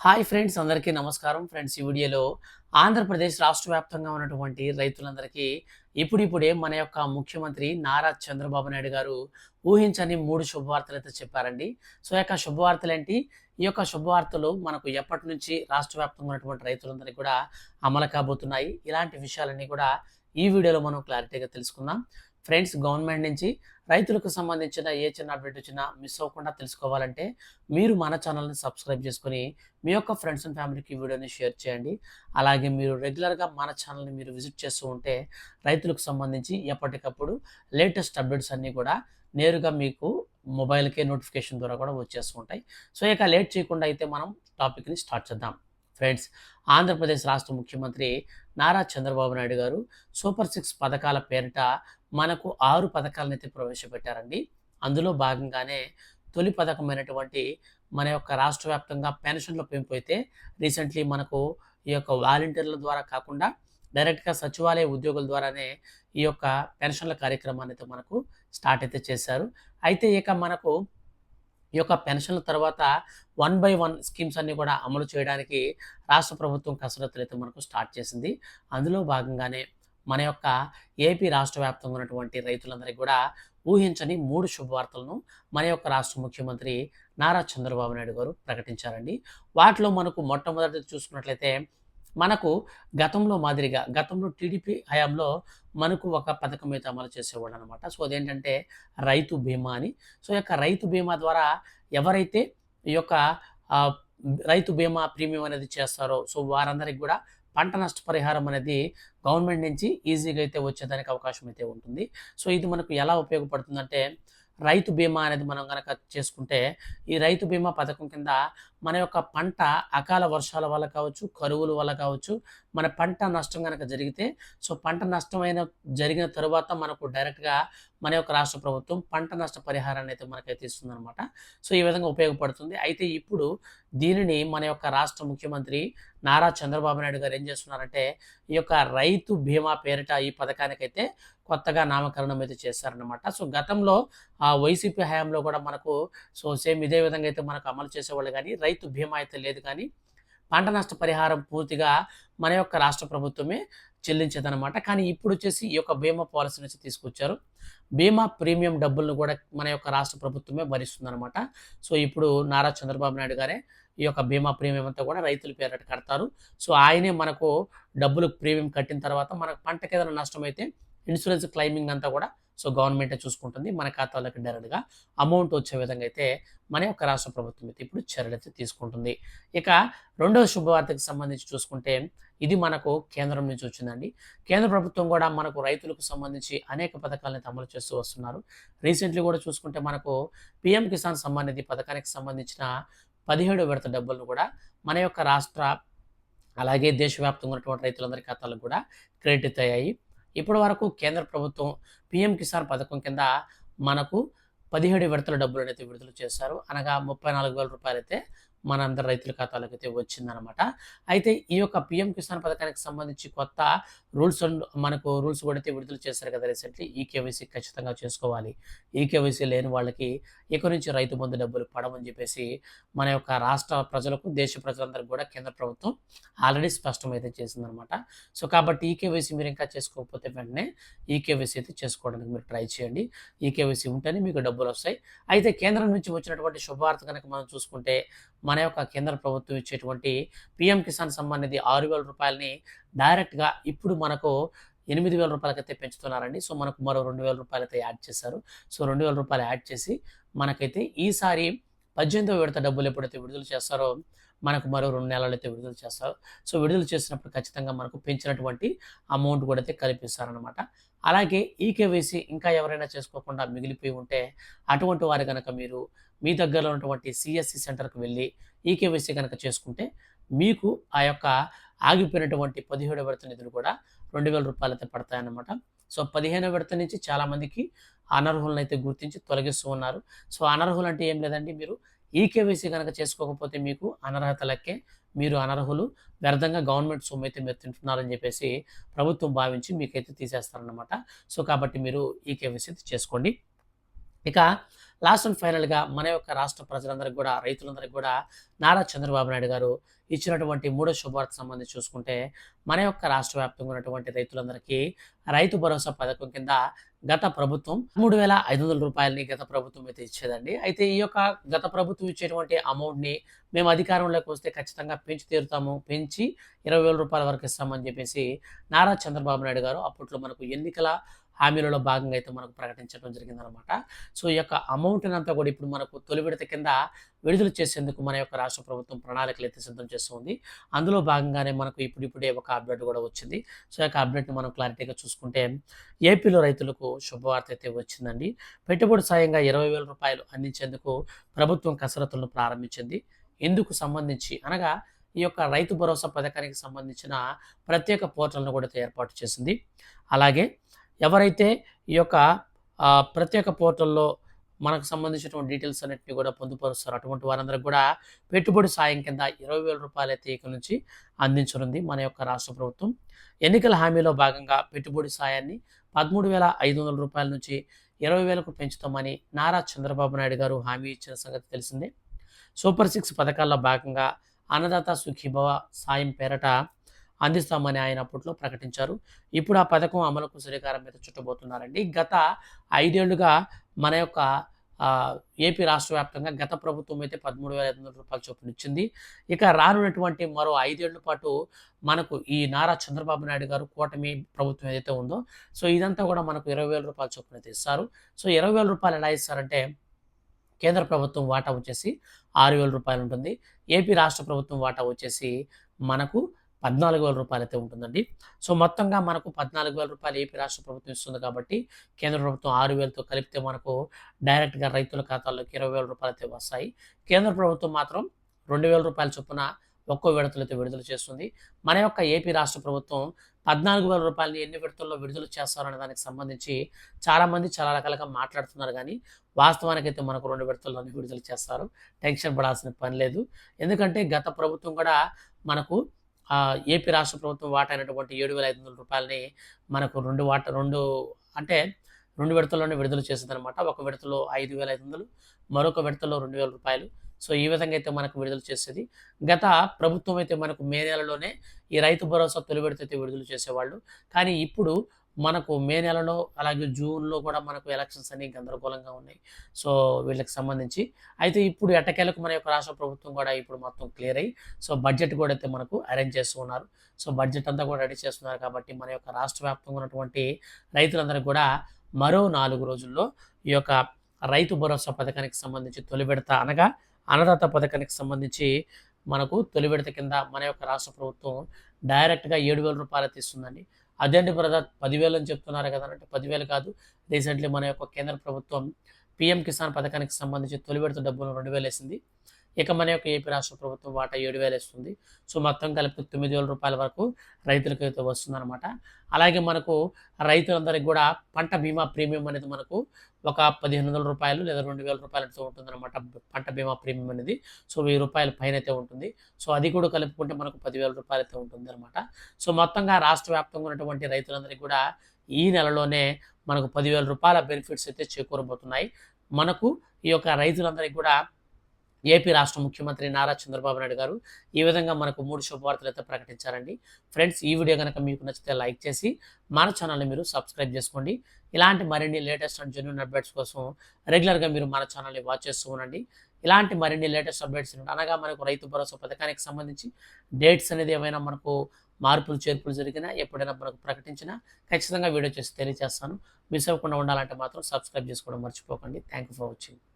Hi friends అందరికీ నమస్కారం. Friends ఈ వీడియోలో ఆంధ్రప్రదేశ్ రాష్ట్ర వ్యాప్తంగా ఉన్నటువంటి రైతులందరికీ ఇప్పుడిప్పుడే మన యొక్క ముఖ్యమంత్రి నారా చంద్రబాబు నాయుడు గారు ఊహించని మూడు శుభవార్తలు అయితే చెప్పారండి. సో యొక్క శుభవార్తలు ఏంటి? ఈ యొక్క శుభవార్తలు మనకు ఎప్పటి నుంచి రాష్ట్ర వ్యాప్తంగా ఉన్నటువంటి రైతులందరికీ కూడా అమలు కాబోతున్నాయి. ఇలాంటి విషయాలన్నీ కూడా ఈ వీడియోలో మనం క్లారిటీగా తెలుసుకుందాం. ఫ్రెండ్స్ గవర్నమెంట్ నుంచి రైతులకు సంబంధించిన ఏ చిన్న అప్డేట్ వచ్చినా మిస్ అవ్వకుండా తెలుసుకోవాలంటే మీరు మన ఛానల్ని సబ్స్క్రైబ్ చేసుకుని మీ యొక్క ఫ్రెండ్స్ అండ్ ఫ్యామిలీకి వీడియోని షేర్ చేయండి. అలాగే మీరు రెగ్యులర్గా మన ఛానల్ని మీరు విజిట్ చేస్తూ ఉంటే రైతులకు సంబంధించి ఎప్పటికప్పుడు లేటెస్ట్ అప్డేట్స్ అన్నీ కూడా నేరుగా మీకు మొబైల్కే నోటిఫికేషన్ ద్వారా కూడా వచ్చేస్తూ ఉంటాయి. సో ఇక లేట్ చేయకుండా అయితే మనం టాపిక్ని స్టార్ట్ చేద్దాం. ఫ్రెండ్స్ ఆంధ్రప్రదేశ్ రాష్ట్ర ముఖ్యమంత్రి నారా చంద్రబాబు నాయుడు గారు సూపర్ సిక్స్ పథకాల పేరిట మనకు ఆరు పథకాలనైతే ప్రవేశపెట్టారండి. అందులో భాగంగానే తొలి పథకమైనటువంటి మన యొక్క రాష్ట్ర వ్యాప్తంగా పెన్షన్ల పెంపు అయితే రీసెంట్లీ మనకు ఈ యొక్క వాలంటీర్ల ద్వారా కాకుండా డైరెక్ట్గా సచివాలయ ఉద్యోగుల ద్వారానే ఈ యొక్క పెన్షన్ల కార్యక్రమాన్ని అయితే మనకు స్టార్ట్ అయితే చేశారు. అయితే ఇక మనకు ఈ యొక్క పెన్షన్ల తర్వాత వన్ బై వన్ స్కీమ్స్ అన్ని కూడా అమలు చేయడానికి రాష్ట్ర ప్రభుత్వం కసరత్తులు అయితే మనకు స్టార్ట్ చేసింది. అందులో భాగంగానే మన యొక్క ఏపీ రాష్ట్ర వ్యాప్తంగా ఉన్నటువంటి రైతులందరికీ కూడా ఊహించని మూడు శుభవార్తలను మన యొక్క రాష్ట్ర ముఖ్యమంత్రి నారా చంద్రబాబు నాయుడు గారు ప్రకటించారండి. వాటిలో మనకు మొట్టమొదటి చూసుకున్నట్లయితే మనకు గతంలో మాదిరిగా గతంలో టీడీపీ హయాంలో మనకు ఒక పథకం అయితే అమలు చేసేవాడు అనమాట సో అదేంటంటే రైతు బీమా అని. సో యొక్క రైతు బీమా ద్వారా ఎవరైతే ఈ యొక్క రైతు బీమా ప్రీమియం అనేది చేస్తారో సో వారందరికి కూడా పంట నష్ట పరిహారం అనేది గవర్నమెంట్ నుంచి ఈజీగా అయితే వచ్చేదానికి అవకాశం అయితే ఉంటుంది. సో ఇది మనకు ఎలా ఉపయోగపడుతుందంటే రైతు బీమా అనేది మనం కనుక చేసుకుంటే ఈ రైతు బీమా పథకం కింద మన యొక్క పంట అకాల వర్షాల వల్ల కావచ్చు కరువుల వల్ల కావచ్చు మన పంట నష్టం కనుక జరిగితే సో పంట నష్టమైన జరిగిన తరువాత మనకు డైరెక్ట్గా మన యొక్క రాష్ట్ర ప్రభుత్వం పంట నష్ట పరిహారాన్ని అయితే మనకైతే ఇస్తుందన్నమాట. సో ఈ విధంగా ఉపయోగపడుతుంది. అయితే ఇప్పుడు దీనిని మన యొక్క రాష్ట్ర ముఖ్యమంత్రి నారా చంద్రబాబు నాయుడు గారు ఏం చేస్తున్నారంటే ఈ యొక్క రైతు బీమా పేరిట ఈ పథకానికైతే కొత్తగా నామకరణం అయితే చేశారనమాట సో గతంలో ఆ వైసీపీ హయాంలో కూడా మనకు సో సేమ్ ఇదే విధంగా అయితే మనకు అమలు చేసేవాళ్ళు కానీ రైతు బీమా అయితే లేదు కానీ పంట నష్ట పరిహారం పూర్తిగా మన యొక్క రాష్ట్ర ప్రభుత్వమే చెల్లించదనమాట కానీ ఇప్పుడు వచ్చేసి ఈ యొక్క బీమా పాలసీ నుంచి తీసుకొచ్చారు. బీమా ప్రీమియం డబ్బులను కూడా మన యొక్క రాష్ట్ర ప్రభుత్వమే భరిస్తుందన్నమాట. సో ఇప్పుడు నారా చంద్రబాబు నాయుడు గారే ఈ యొక్క బీమా ప్రీమియం అంతా కూడా రైతుల పేరట కడతారు. సో ఆయనే మనకు డబ్బులు ప్రీమియం కట్టిన తర్వాత మనకు పంటకి ఏదైనా అయితే ఇన్సూరెన్స్ క్లైమింగ్ అంతా కూడా సో గవర్నమెంటే చూసుకుంటుంది. మన ఖాతాలోకి డైరెక్ట్గా అమౌంట్ వచ్చే విధంగా అయితే మన యొక్క రాష్ట్ర ప్రభుత్వం అయితే ఇప్పుడు చర్యలు తీసుకుంటుంది. ఇక రెండవ శుభవార్తకు సంబంధించి చూసుకుంటే ఇది మనకు కేంద్రం నుంచి వచ్చిందండి. కేంద్ర ప్రభుత్వం కూడా మనకు రైతులకు సంబంధించి అనేక పథకాలను అమలు చేస్తూ వస్తున్నారు. రీసెంట్లీ కూడా చూసుకుంటే మనకు పిఎం కిసాన్ సమ్మాన్ నిధి పథకానికి సంబంధించిన పదిహేడు విడత డబ్బులను కూడా మన యొక్క రాష్ట్ర అలాగే దేశవ్యాప్తంగా ఉన్నటువంటి రైతులందరి ఖాతాలకు కూడా క్రెడిట్ అయ్యాయి. ఇప్పటి వరకు కేంద్ర ప్రభుత్వం పిఎం కిసాన్ పథకం కింద మనకు పదిహేడు విడతల డబ్బులు అయితే విడుదల చేశారు. అనగా ముప్పై నాలుగు వేల రూపాయలు అయితే మనందరి రైతుల ఖాతాలకు అయితే వచ్చిందనమాట అయితే ఈ యొక్క పిఎం కిసాన్ పథకానికి సంబంధించి కొత్త రూల్స్ అండ్ మనకు రూల్స్ కూడా అయితే విడుదల చేశారు కదా రీసెంట్లీ. ఈ కేవైసీ ఖచ్చితంగా చేసుకోవాలి. ఈ కేవైసీ లేని వాళ్ళకి ఇక నుంచి రైతు బంధు డబ్బులు పడమని చెప్పేసి మన యొక్క రాష్ట్ర ప్రజలకు దేశ ప్రజలందరికీ కూడా కేంద్ర ప్రభుత్వం ఆల్రెడీ స్పష్టమైతే చేసిందనమాట సో కాబట్టి ఈ కేవైసీ మీరు ఇంకా చేసుకోకపోతే వెంటనే ఈ కేవైసీ అయితే చేసుకోవడానికి మీరు ట్రై చేయండి. ఈ కేవైసీ ఉంటేనే మీకు డబ్బులు వస్తాయి. అయితే కేంద్రం నుంచి వచ్చినటువంటి శుభవార్త కనుక మనం చూసుకుంటే మన యొక్క కేంద్ర ప్రభుత్వం ఇచ్చేటువంటి పిఎం కిసాన్ సమ్మాన్ నిధి ఆరు వేల రూపాయలని డైరెక్ట్గా ఇప్పుడు మనకు ఎనిమిది వేల రూపాయలకైతే పెంచుతున్నారండి. సో మనకు మరో రెండు వేల రూపాయలు అయితే యాడ్ చేశారు. సో రెండు వేల రూపాయలు యాడ్ చేసి మనకైతే ఈసారి పద్దెనిమిదవ విడత డబ్బులు ఎప్పుడైతే విడుదల చేస్తారో మనకు మరో రెండు నెలలు అయితే విడుదల చేస్తారు. సో విడుదల చేసినప్పుడు ఖచ్చితంగా మనకు పెంచినటువంటి అమౌంట్ కూడా అయితే కల్పిస్తారనమాట అలాగే ఈ కేవైసీ ఇంకా ఎవరైనా చేసుకోకుండా మిగిలిపోయి ఉంటే అటువంటి వారు కనుక మీరు మీ దగ్గరలో ఉన్నటువంటి సిఎస్సి సెంటర్కి వెళ్ళి ఈ కేవైసీ కనుక చేసుకుంటే మీకు ఆ యొక్క ఆగిపోయినటువంటి పదిహేడు విడత నిధులు కూడా రెండు వేల రూపాయలైతే పడతాయన్నమాట. సో పదిహేను విడత నుంచి చాలామందికి అనర్హులను అయితే గుర్తించి తొలగిస్తూ ఉన్నారు. సో అనర్హులు అంటే ఏం లేదండి మీరు ఈ కేవైసీ కనుక చేసుకోకపోతే మీకు అనర్హత లెక్కే. మీరు అనర్హులు వ్యర్థంగా గవర్నమెంట్ సొమ్ము అయితే మీరు తింటున్నారని చెప్పేసి ప్రభుత్వం భావించి మీకైతే తీసేస్తారనమాట సో కాబట్టి మీరు ఈ కేవైసీ అయితే చేసుకోండి. ఇక లాస్ట్ అండ్ ఫైనల్గా మన యొక్క రాష్ట్ర ప్రజలందరికీ కూడా రైతులందరికీ కూడా నారా చంద్రబాబు నాయుడు గారు ఇచ్చినటువంటి మూడో శుభవార్త సంబంధించి చూసుకుంటే మన యొక్క రాష్ట్ర వ్యాప్తంగా ఉన్నటువంటి రైతులందరికీ రైతు భరోసా పథకం కింద గత ప్రభుత్వం మూడు వేల ఐదు వందల రూపాయలని గత ప్రభుత్వం అయితే ఇచ్చేదండి. అయితే ఈ యొక్క గత ప్రభుత్వం ఇచ్చేటువంటి అమౌంట్ని మేము అధికారంలోకి వస్తే ఖచ్చితంగా పెంచి తీరుతాము. పెంచి ఇరవై వేల రూపాయల వరకు ఇస్తామని చెప్పేసి నారా చంద్రబాబు నాయుడు గారు అప్పట్లో మనకు ఎన్నికల హామీలలో భాగంగా అయితే మనకు ప్రకటించడం జరిగిందనమాట సో ఈ యొక్క అమౌంట్ అంతా కూడా ఇప్పుడు మనకు తొలి విడత కింద విడుదల చేసేందుకు మన యొక్క రాష్ట్ర ప్రభుత్వం ప్రణాళికలు అయితే సిద్ధం చేస్తుంది అందులో భాగంగానే మనకు ఇప్పుడిప్పుడే ఒక అప్డేట్ కూడా వచ్చింది. సో యొక్క అప్డేట్ని మనం క్లారిటీగా చూసుకుంటే ఏపీలో రైతులకు శుభవార్త అయితే వచ్చిందండి. పెట్టుబడి సాయంగా ఇరవై వేల రూపాయలు అందించేందుకు ప్రభుత్వం కసరత్తులను ప్రారంభించింది. ఇందుకు సంబంధించి అనగా ఈ యొక్క రైతు భరోసా పథకానికి సంబంధించిన ప్రత్యేక పోర్టల్ను కూడా ఏర్పాటు చేసింది. అలాగే ఎవరైతే ఈ యొక్క ప్రత్యేక పోర్టల్లో మనకు సంబంధించినటువంటి డీటెయిల్స్ అన్నింటినీ కూడా పొందుపరుస్తారు అటువంటి వారందరూ కూడా పెట్టుబడి సాయం కింద ఇరవై వేల రూపాయల అయితే నుంచి అందించనుంది మన యొక్క రాష్ట్ర ప్రభుత్వం. ఎన్నికల హామీలో భాగంగా పెట్టుబడి సాయాన్ని పదమూడు వేల ఐదు వందల రూపాయల నుంచి ఇరవై వేలకు పెంచుతామని నారా చంద్రబాబు నాయుడు గారు హామీ ఇచ్చిన సంగతి తెలిసిందే. సూపర్ సిక్స్ పథకాల్లో భాగంగా అన్నదాత సుఖీభవ సాయం పేరట అందిస్తామని ఆయన అప్పట్లో ప్రకటించారు. ఇప్పుడు ఆ పథకం అమలుకు శ్రీకారం మీద చుట్టబోతున్నారండి. గత ఐదేళ్ళుగా మన యొక్క ఏపీ రాష్ట్ర వ్యాప్తంగా గత ప్రభుత్వం అయితే పదమూడు వేల ఐదు వందల రూపాయల చొప్పున ఇచ్చింది. ఇక రానున్నటువంటి మరో ఐదేళ్ళ పాటు మనకు ఈ నారా చంద్రబాబు నాయుడు గారు కూటమి ప్రభుత్వం ఏదైతే ఉందో సో ఇదంతా కూడా మనకు ఇరవై వేల రూపాయల చొప్పున అయితే ఇస్తారు. సో ఇరవై వేల రూపాయలు ఎలా ఇస్తారంటే కేంద్ర ప్రభుత్వం వాటా వచ్చేసి ఆరు వేల రూపాయలు ఉంటుంది. ఏపీ రాష్ట్ర ప్రభుత్వం వాటా వచ్చేసి మనకు పద్నాలుగు వేల రూపాయలు అయితే ఉంటుందండి. సో మొత్తంగా మనకు పద్నాలుగు వేల రూపాయలు ఏపీ రాష్ట్ర ప్రభుత్వం ఇస్తుంది కాబట్టి కేంద్ర ప్రభుత్వం ఆరు వేలతో కలిపితే మనకు డైరెక్ట్గా రైతుల ఖాతాల్లోకి ఇరవై వేల రూపాయలు అయితే వస్తాయి. కేంద్ర ప్రభుత్వం మాత్రం రెండు వేల రూపాయల చొప్పున ఒక్కో విడతలు అయితే విడుదల చేస్తుంది. మన యొక్క ఏపీ రాష్ట్ర ప్రభుత్వం పద్నాలుగు వేల రూపాయలని ఎన్ని విడతల్లో విడుదల చేస్తారనే దానికి సంబంధించి చాలామంది చాలా రకాలుగా మాట్లాడుతున్నారు కానీ వాస్తవానికైతే మనకు రెండు విడతల్లోనే విడుదల చేస్తారు. టెన్షన్ పడాల్సిన పని లేదు. ఎందుకంటే గత ప్రభుత్వం కూడా మనకు ఏపీ రాష్ట్ర ప్రభుత్వం వాటా అయినటువంటి ఏడు వేల ఐదు వందల రూపాయలని మనకు రెండు వాట రెండు అంటే రెండు విడతల్లోనే విడుదల చేసిందనమాట ఒక విడతలో ఐదు వేల ఐదు వందలు మరొక విడతలో రెండు వేల రూపాయలు. సో ఈ విధంగా అయితే మనకు విడుదల చేసేది. గత ప్రభుత్వం అయితే మనకు మే నెలలోనే ఈ రైతు భరోసా తొలి విడత అయితే విడుదల చేసేవాళ్ళు. కానీ ఇప్పుడు మనకు మే నెలలో అలాగే జూన్లో కూడా మనకు ఎలక్షన్స్ అన్ని గందరగోళంగా ఉన్నాయి. సో వీళ్ళకి సంబంధించి. అయితే ఇప్పుడు ఎట్టకేలకు మన యొక్క రాష్ట్ర ప్రభుత్వం కూడా ఇప్పుడు మొత్తం క్లియర్ అయ్యి సో బడ్జెట్ కూడా అయితే మనకు అరేంజ్ చేస్తూ ఉన్నారు. సో బడ్జెట్ అంతా కూడా రెడీ చేస్తున్నారు కాబట్టి మన యొక్క రాష్ట్ర వ్యాప్తంగా ఉన్నటువంటి రైతులందరూ కూడా మరో నాలుగు రోజుల్లో ఈ యొక్క రైతు భరోసా పథకానికి సంబంధించి తొలి విడత అనగా అన్నదాత పథకానికి సంబంధించి మనకు తొలి విడత కింద మన యొక్క రాష్ట్ర ప్రభుత్వం డైరెక్ట్గా ఏడు వేల రూపాయలు తీస్తుందండి అదేంటి బ్రదర్ పదివేలు అని చెప్తున్నారు కదా అంటే పదివేలు కాదు రీసెంట్లీ మన యొక్క కేంద్ర ప్రభుత్వం పిఎం కిసాన్ పథకానికి సంబంధించి తొలి విడత డబ్బులు రెండు వేలు వేసింది. ఇక మన యొక్క ఏపీ రాష్ట్ర ప్రభుత్వం వాటా ఏడు వేలు ఇస్తుంది. సో మొత్తం కలిపి తొమ్మిది వేల రూపాయల వరకు రైతులకు అయితే వస్తుందన్నమాట. అలాగే మనకు రైతులందరికీ కూడా పంట బీమా ప్రీమియం అనేది మనకు ఒక పదిహేను వందల రూపాయలు లేదా రెండు వేల రూపాయలతో ఉంటుందన్నమాట. పంట బీమా ప్రీమియం అనేది. సో వెయ్యి రూపాయల పైన అయితే ఉంటుంది. సో అది కూడా కలుపుకుంటే మనకు పదివేల రూపాయలు అయితే ఉంటుంది అనమాట సో మొత్తంగా రాష్ట్ర వ్యాప్తంగా ఉన్నటువంటి రైతులందరికీ కూడా ఈ నెలలోనే మనకు పదివేల రూపాయల బెనిఫిట్స్ అయితే చేకూరబోతున్నాయి. మనకు ఈ యొక్క రైతులందరికీ కూడా ఏపీ రాష్ట్ర ముఖ్యమంత్రి నారా చంద్రబాబు నాయుడు గారు ఈ విధంగా మనకు మూడు శుభవార్తలు అయితే ప్రకటించారండి. ఫ్రెండ్స్ ఈ వీడియో కనుక మీకు నచ్చితే లైక్ చేసి మన ఛానల్ని మీరు సబ్స్క్రైబ్ చేసుకోండి. ఇలాంటి మరిన్ని లేటెస్ట్ అండ్ జెన్యున్ అప్డేట్స్ కోసం రెగ్యులర్గా మీరు మన ఛానల్ని వాచ్ చేస్తూ ఉండండి. ఇలాంటి మరిన్ని లేటెస్ట్ అప్డేట్స్ అనగా మనకు రైతు భరోసా పథకానికి సంబంధించి డేట్స్ అనేది ఏమైనా మనకు మార్పులు చేర్పులు జరిగినా ఎప్పుడైనా మనకు ప్రకటించినా ఖచ్చితంగా వీడియో చేసి తెలియజేస్తాను. మిస్ అవ్వకుండా ఉండాలంటే మాత్రం సబ్స్క్రైబ్ చేసుకోవడం మర్చిపోకండి. Thank you for watching